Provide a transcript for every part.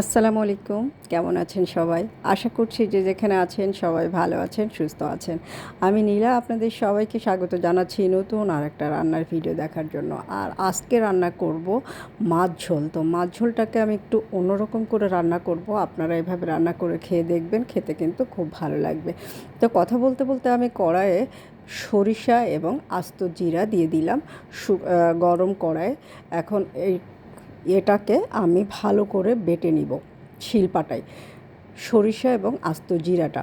আসসালামু আলাইকুম। কেমন আছেন সবাই? আশা করছি যে যেখানে আছেন সবাই ভালো আছেন, সুস্থ আছেন। আমি নীলা, আপনাদের সবাইকে স্বাগত জানাচ্ছি নতুন আর একটা রান্নার ভিডিও দেখার জন্য। আর আজকে রান্না করব মাছ ঝোল। তো মাছ ঝোলটাকে আমি একটু অন্যরকম করে রান্না করব। আপনারা এভাবে রান্না করে খেয়ে দেখবেন, খেতে কিন্তু খুব ভালো লাগবে। তো কথা বলতে বলতে আমি কড়াইয়ে সরিষা এবং আস্ত জিরা দিয়ে দিলাম গরম কড়াইয়ে। এখন এই এটাকে আমি ভালো করে বেটে নিব শিলপাটায়। সরিষা এবং আস্ত জিরাটা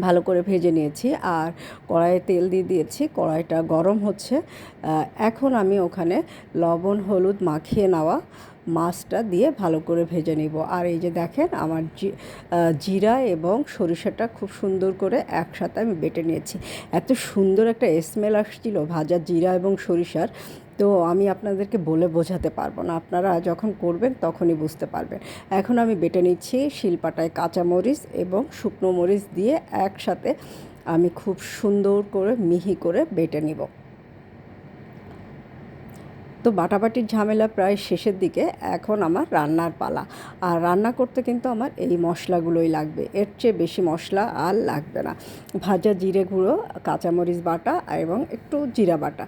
ভালো করে ভেজে নিয়েছি আর কড়াইয়ে তেল দিয়ে দিয়েছি, কড়াইটা গরম হচ্ছে। এখন আমি ওখানে লবণ, হলুদ মাখিয়ে নেওয়া মাছটা দিয়ে ভালো করে ভেজে নিব। আর এই যে দেখেন আমার জিরা এবং সরিষাটা খুব সুন্দর করে একসাথে আমি বেটে নিয়েছি। এত সুন্দর একটা স্মেল আসছিল ভাজা জিরা এবং সরিষার। তো আমি আপনাদেরকে বলে বোঝাতে পারব না। আপনারা যখন করবেন তখনই বুঝতে পারবেন। এখন আমি বেটে নিচ্ছি শিলপাটায় কাঁচামরিচ এবং শুকনো মরিচ দিয়ে একসাথে আমি খুব সুন্দর করে মিহি করে বেটে নিব। তো বাটাবাটির ঝামেলা প্রায় শেষের দিকে, এখন আমার রান্নার পালা। আর রান্না করতে কিন্তু আমার এই মশলাগুলোই লাগবে। এর চেয়ে বেশি মশলা আর লাগবে না। ভাজা জিরে গুঁড়ো, কাঁচামরিচ বাটা এবং একটু জিরা বাটা।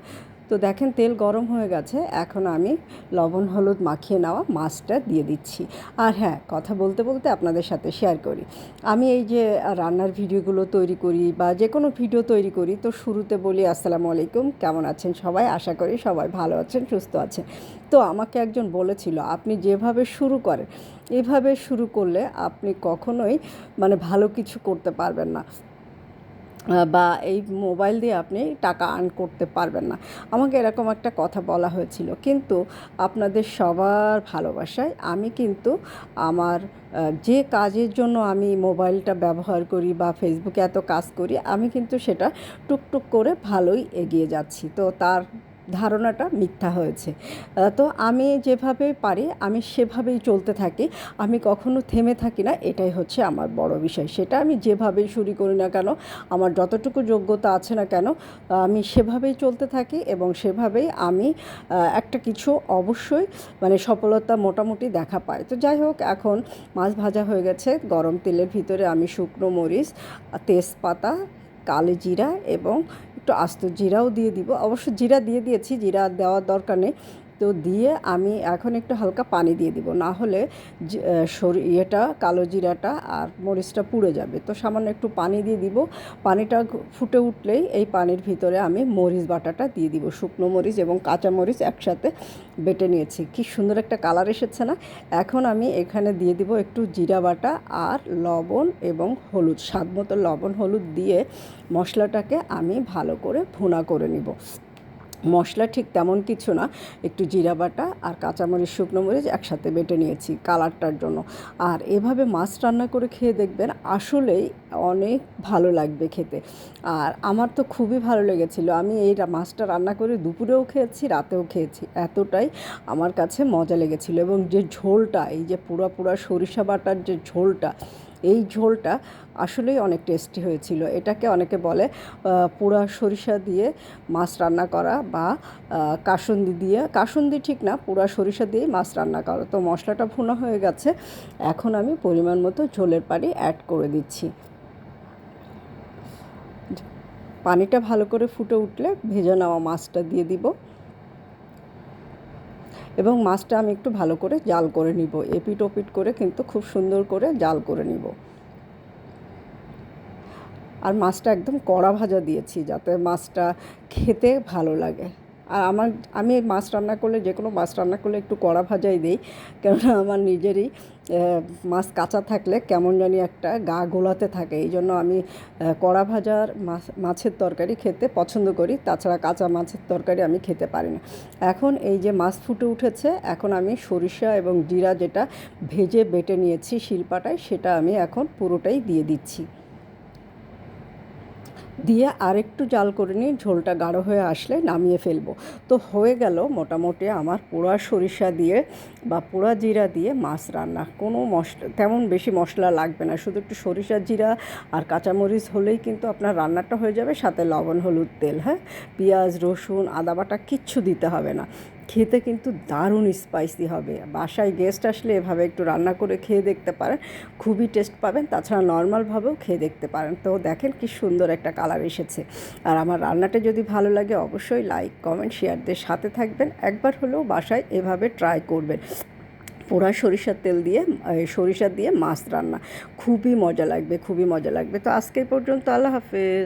তো দেখেন তেল গরম হয়ে গেছে, এখন আমি লবণ, হলুদ মাখিয়ে নেওয়া মাছটা দিয়ে দিচ্ছি। আর হ্যাঁ কথা বলতে বলতে আপনাদের সাথে শেয়ার করি। আমি এই যে রান্নার ভিডিওগুলো তৈরি করি বা যে কোনো ভিডিও তৈরি করি, তো শুরুতে বলি, আসসালামু আলাইকুম, কেমন আছেন সবাই? আশা করি সবাই ভালো আছেন, সুস্থ আছেন। তো আমাকে একজন বলেছিল, আপনি যেভাবে শুরু করেন, এভাবে শুরু করলে আপনি কখনোই মানে ভালো কিছু করতে পারবেন না। বা এই মোবাইল দিয়ে আপনি টাকা আর্ন করতে পারবেন না। আমাকে এরকম একটা কথা বলা হয়েছিল। কিন্তু আপনাদের সবার ভালোবাসায় আমি কিন্তু আমার যে কাজের জন্য আমি মোবাইলটা ব্যবহার করি বা ফেসবুকে এত কাজ করি, আমি কিন্তু সেটা টুকটুক করে ভালোই এগিয়ে যাচ্ছি। তো তার ধারণাটা মিথ্যা হয়েছে। তো আমি যেভাবে পারি, আমি সেভাবেই চলতে থাকি। আমি কখনো থেমে থাকি না, এটাই হচ্ছে আমার বড় বিষয়। সেটা আমি যেভাবেই শুরু করি না কেন, আমার যতটুকু যোগ্যতা আছে না কেন, আমি সেভাবেই চলতে থাকি এবং সেভাবেই আমি একটা কিছু অবশ্যই মানে সফলতা মোটামুটি দেখা পাই। তো যাই হোক, এখন মাছ ভাজা হয়ে গেছে, গরম তেলের ভিতরে আমি শুকনো মরিচ, তেজপাতা কালো জিরা এবং একটু আস্ত জিরাও দিয়ে দিব। অবশ্য জিরা দিয়ে দিয়েছি, জিরা দেওয়ার দরকার নেই। তো দিয়ে আমি এখন একটু হালকা পানি দিয়ে দিব। না হলে ইয়েটা, কালো জিরাটা আর মরিচটা পুড়ে যাবে। তো সামান্য একটু পানি দিয়ে দিব। পানিটা ফুটে উঠলেই এই পানির ভিতরে আমি মরিচ বাটাটা দিয়ে দিব। শুকনো মরিচ এবং কাঁচা মরিচ একসাথে বেটে নিয়েছি। কি সুন্দর একটা কালার এসেছে না? এখন আমি এখানে দিয়ে দিব একটু জিরা বাটা আর লবণ এবং হলুদ। স্বাদ মতো লবণ, হলুদ দিয়ে মশলাটাকে আমি ভালো করে ভুনা করে নিব। মশলা ঠিক তেমন কিছু না, একটু জিরা বাটা আর কাঁচামরিচ, শুকনো মরিচ একসাথে বেটে নিয়েছি কালারটার জন্য। আর এভাবে মাছ রান্না করে খেয়ে দেখবেন আসলেই অনেক ভালো লাগবে খেতে। আর আমার তো খুবই ভালো লেগেছিল, আমি এই মাছটা রান্না করে দুপুরেও খেয়েছি, রাতেও খেয়েছি, এতটাই আমার কাছে মজা লেগেছিল। এবং যে ঝোলটা, এই যে পুরা পুরা সরিষা বাটার যে ঝোলটা এই ঝোলটা আসলেই অনেক টেস্টি হয়েছিল। এটাকে অনেকে বলে পোড়া সরিষা দিয়ে মাছ রান্না করা বা কাসুন্দি দিয়ে। কাসুন্দি ঠিক না পোড়া সরিষা দিয়ে মাছ রান্না করা। তো মশলাটা ভুনা হয়ে গেছে। এখন আমি পরিমাণ মতো ঝোলের পানি অ্যাড করে দিচ্ছি। পানিটা ভালো করে ফুটে উঠলে ভেজে নেওয়া মাছটা দিয়ে দিব। এবং মাছটা আমি একটু ভালো করে জাল করে নিব। এপিট ওপিট করে কিন্তু খুব সুন্দর করে জাল করে নিব। আর মাছটা একদম কড়া ভাজা দিয়েছি যাতে মাছটা খেতে ভালো লাগে। আর আমার, আমি মাছ রান্না করলে, যে কোনো মাছ রান্না করলে একটু কড়া ভাজাই দিই। কেননা আমার নিজেরই মাছ কাঁচা থাকলে কেমন জানি একটা গা গোলাতে থাকে। এই জন্য আমি কড়া ভাজার মাছ মাছের তরকারি খেতে পছন্দ করি। তাছাড়া কাঁচা মাছের তরকারি আমি খেতে পারি না। এখন এই যে মাছ ফুটে উঠেছে, এখন আমি সরিষা এবং জিরা যেটা ভেজে বেটে নিয়েছি শিলপাটায়, সেটা আমি এখন পুরোটাই দিয়ে দিচ্ছি। দিয়ে আরেকটু জাল করে নিয়ে ঝোলটা গাঢ় হয়ে আসলে নামিয়ে ফেলব। তো হয়ে গেল মোটামুটি আমার পোড়া সরিষা দিয়ে বা পোড়া জিরা দিয়ে মাছ রান্না। কোনো মশলা তেমন বেশি মশলা লাগবে না, শুধু একটু সরিষার জিরা আর কাঁচামরিচ হলেই কিন্তু আপনার রান্নাটা হয়ে যাবে, সাথে লবণ, হলুদ তেল হ্যাঁ? পেঁয়াজ, রসুন, আদা বাটা কিচ্ছু দিতে হবে না। খেতে কিন্তু দারুণ স্পাইসি হবে। বাসায় গেস্ট আসলে এভাবে একটু রান্না করে খেয়ে দেখতে পারেন, খুবই টেস্ট পাবেন। তাছাড়া নর্মালভাবেও খেয়ে দেখতে পারেন। তো দেখেন কি সুন্দর একটা কালার এসেছে। আর আমার রান্নাটা যদি ভালো লাগে অবশ্যই লাইক কমেন্ট শেয়ারদের সাথে থাকবেন। একবার হলেও বাসায় এভাবে ট্রাই করবেন। পোড়া সরিষার তেল দিয়ে সরিষা দিয়ে মাছ রান্না। খুবই মজা লাগবে, খুবই মজা লাগবে। তো আজকে পর্যন্ত আল্লাহ হাফেজ।